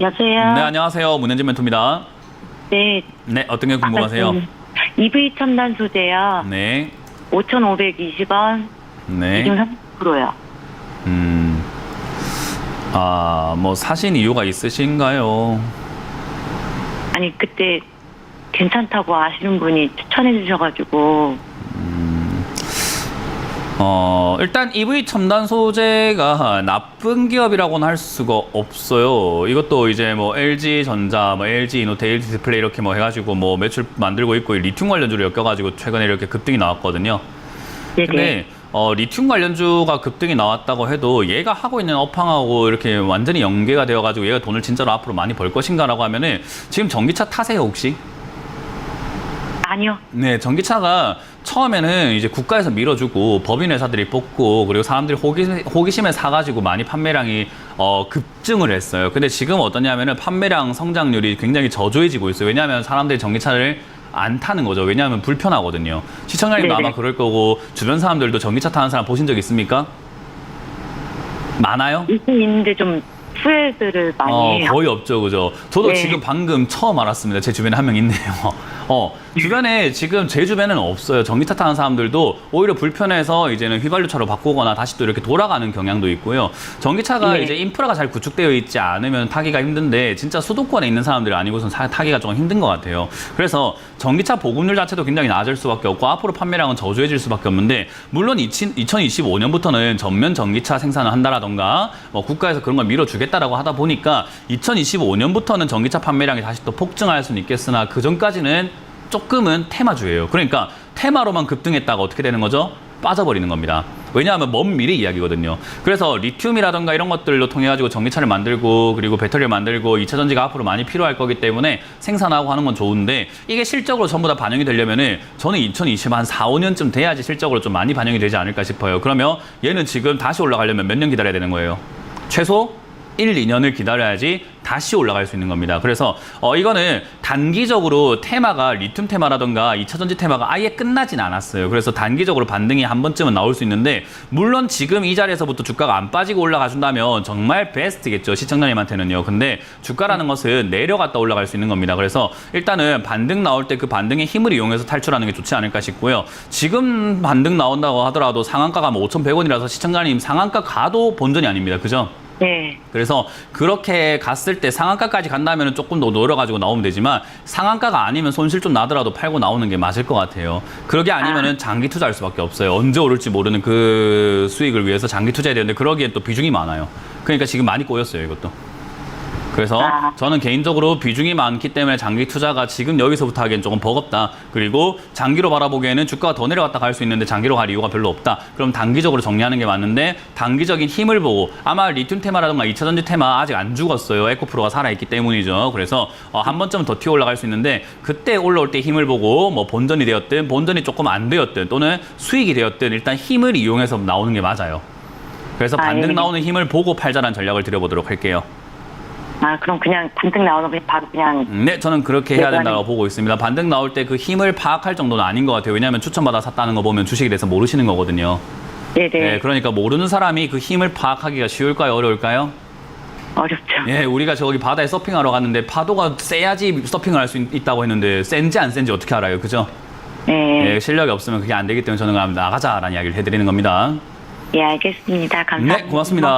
여보세요? 네, 안녕하세요. 문현진 멘토입니다. 네. 네, 어떤 게 궁금하세요? 아까 그 EV 첨단 소재요. 네, 5,520원. 네. 지금 30%요. 음, 아, 뭐 사신 이유가 있으신가요? 아니, 그때 괜찮다고 아시는 분이 추천해 주셔 가지고. 어, 일단 EV 첨단 소재가 나쁜 기업이라고는 할 수가 없어요. 이것도 이제 뭐 LG 전자, 뭐 LG 이노테, LG 디스플레이 이렇게 뭐 해가지고 뭐 매출 만들고 있고 리튬 관련주를 엮여가지고 최근에 이렇게 급등이 나왔거든요. 네네. 근데 어, 리튬 관련주가 급등이 나왔다고 해도 얘가 하고 있는 업황하고 이렇게 완전히 연계가 되어가지고 얘가 돈을 진짜로 앞으로 많이 벌 것인가라고 하면은 지금 전기차 타세요 혹시? 아니요. 네, 전기차가 처음에는 이제 국가에서 밀어주고 법인 회사들이 뽑고 그리고 사람들이 호기, 호기심에 사가지고 많이 판매량이 어, 급증을 했어요. 근데 지금 어떠냐면은 판매량 성장률이 굉장히 저조해지고 있어요. 왜냐하면 사람들이 전기차를 안 타는 거죠. 왜냐하면 불편하거든요. 시청자님도 네네. 아마 그럴 거고 주변 사람들도 전기차 타는 사람 보신 적 있습니까? 많아요? 있긴 있는데 좀 후회들을 많이 어, 해요. 거의 없죠, 그죠? 저도 네. 지금 방금 처음 알았습니다. 제 주변에 한 명 있네요. 어, 주변에 지금 제 주변에는 없어요. 전기차 타는 사람들도 오히려 불편해서 이제는 휘발유차로 바꾸거나 다시 또 이렇게 돌아가는 경향도 있고요. 전기차가 네. 이제 인프라가 잘 구축되어 있지 않으면 타기가 힘든데 진짜 수도권에 있는 사람들이 아니고선 사- 타기가 조금 힘든 것 같아요. 그래서 전기차 보급률 자체도 굉장히 낮을 수밖에 없고 앞으로 판매량은 저조해질 수밖에 없는데 물론 2025년부터는 전면 전기차 생산을 한다라던가 뭐 국가에서 그런 걸 밀어주겠다라고 하다 보니까 2025년부터는 전기차 판매량이 다시 또 폭증할 수는 있겠으나 그 전까지는 조금은 테마주예요. 그러니까 테마로만 급등했다가 어떻게 되는 거죠? 빠져버리는 겁니다. 왜냐하면 먼 미래 이야기거든요. 그래서 리튬이라던가 이런 것들로 통해 가지고 전기차를 만들고 그리고 배터리를 만들고 2차 전지가 앞으로 많이 필요할 거기 때문에 생산하고 하는 건 좋은데 이게 실적으로 전부 다 반영이 되려면은 저는 2020한 4, 5년쯤 돼야지 실적으로 좀 많이 반영이 되지 않을까 싶어요. 그러면 얘는 지금 다시 올라가려면 몇 년 기다려야 되는 거예요? 최소 1, 2년을 기다려야지 다시 올라갈 수 있는 겁니다. 그래서 어 이거는 단기적으로 테마가 리튬 테마라던가 2차 전지 테마가 아예 끝나진 않았어요. 그래서 단기적으로 반등이 한 번쯤은 나올 수 있는데 물론 지금 이 자리에서부터 주가가 안 빠지고 올라가 준다면 정말 베스트겠죠. 시청자님한테는요. 근데 주가라는 것은 내려갔다 올라갈 수 있는 겁니다. 그래서 일단은 반등 나올 때 그 반등의 힘을 이용해서 탈출하는 게 좋지 않을까 싶고요. 지금 반등 나온다고 하더라도 상한가가 뭐 5,100원이라서 시청자님 상한가 가도 본전이 아닙니다. 그죠? 네. 그래서 그렇게 갔을 때 상한가까지 간다면 조금 더 놀아가지고 나오면 되지만 상한가가 아니면 손실 좀 나더라도 팔고 나오는 게 맞을 것 같아요. 그러게 아니면은 장기 투자할 수밖에 없어요. 언제 오를지 모르는 그 수익을 위해서 장기 투자해야 되는데 그러기엔 또 비중이 많아요. 그러니까 지금 많이 꼬였어요, 이것도. 그래서 아. 저는 개인적으로 비중이 많기 때문에 장기 투자가 지금 여기서부터 하기엔 조금 버겁다. 그리고 장기로 바라보기에는 주가가 더 내려갔다 갈 수 있는데 장기로 갈 이유가 별로 없다. 그럼 단기적으로 정리하는 게 맞는데 단기적인 힘을 보고 아마 리튬 테마라든가 2차 전지 테마 아직 안 죽었어요. 에코프로가 살아있기 때문이죠. 그래서 어, 한 번쯤 더 튀어 올라갈 수 있는데 그때 올라올 때 힘을 보고 뭐 본전이 되었든 본전이 조금 안 되었든 또는 수익이 되었든 일단 힘을 이용해서 나오는 게 맞아요. 그래서 아, 반등 예. 나오는 힘을 보고 팔자라는 전략을 드려보도록 할게요. 아, 그럼 그냥 반등 나오면 그냥 바로 그냥. 네, 저는 그렇게 해야 네, 된다고. 보고 있습니다. 반등 나올 때 그 힘을 파악할 정도는 아닌 것 같아요. 왜냐하면 추천받아 샀다는 거 보면 주식에 대해서 모르시는 거거든요. 네네. 네, 그러니까 모르는 사람이 그 힘을 파악하기가 쉬울까요, 어려울까요? 어렵죠. 예, 우리가 저기 바다에 서핑하러 갔는데 파도가 세야지 서핑을 할 수 있다고 했는데 센지 안 센지 어떻게 알아요, 그죠? 네. 예, 실력이 없으면 그게 안 되기 때문에 저는 그럼 나가자라는 이야기를 해드리는 겁니다. 예, 알겠습니다. 감사합니다. 네, 고맙습니다.